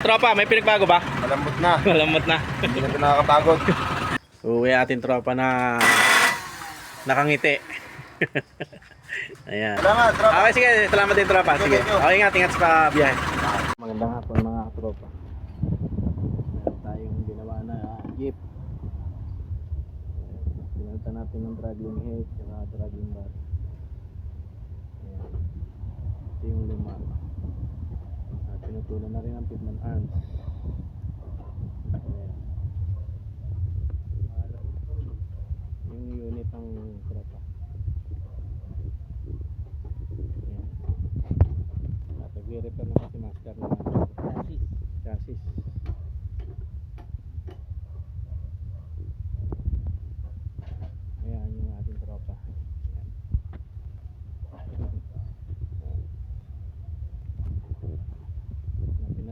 Tropa, may pinagbago ba? Malambot na. Malamot na. Hindi na ito nakakapagod. Uwi ating tropa na nakangiti. Ayan. Salamat, tropa. Okay, sige. Salamat din, tropa. Sige. Okay, ingat, ingat sa biyahe. Magandang hapon, mga tropa. Meron tayong ginawa na jeep. Pinalitan natin ng dragging head at dragging bar. Ayan. Ito yung luma. Pinutulan na rin ang pitman arms. Ayan. Yung unit ng tropa. Ayan. At nagre-repair na kasi master na chassis. Chassis. Ayan yung ating tropa. Ayan.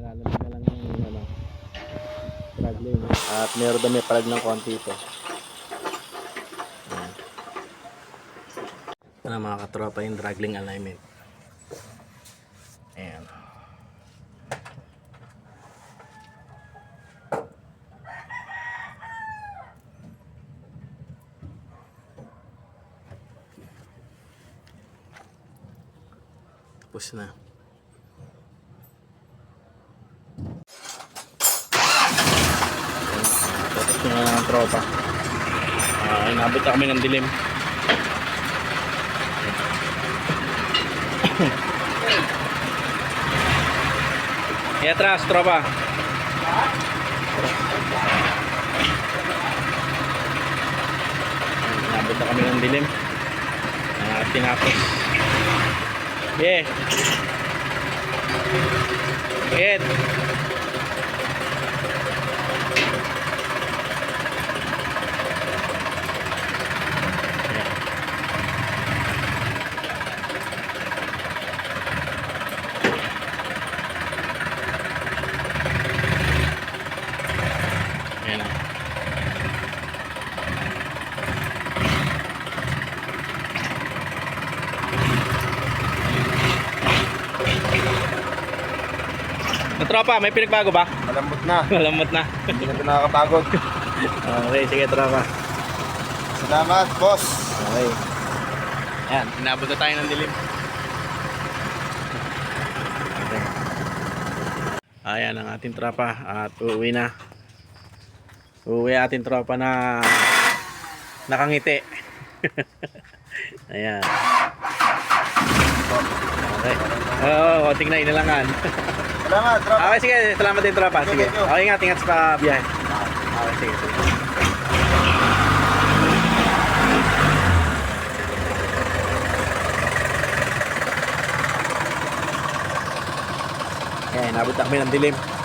Pinalalam na lang yung ano, lane. At meron daw may palag ng konti ito. Na mga katropa yung drag lane alignment. Ayan. Tapos na. Tapos na tropa. Ah, inabot na kami ng dilim. Eh, atras, tropa. Inabot na kami ng dilim. Ah, tinapos. Yeah. Ed. Ayan na. Tropa, may pinagbago ba? Malambot na. Malamot na. Hindi na ito nakakapagod. okay, sige tropa. Salamat, boss. Okay. Ayan, inabot na tayo ng dilim. Okay. Ayan ang ating tropa at uuwi na. Uuwi ating tropa na nakangiti. Ayan. Okay. Oo, oh, konting na inalangan. Salamat, tropa. okay, sige. Salamat din tropa. Sige. Okay, ingat, ingat sa biyahe. Okay, sige, sige. Ayan, nabot na kami ng dilim.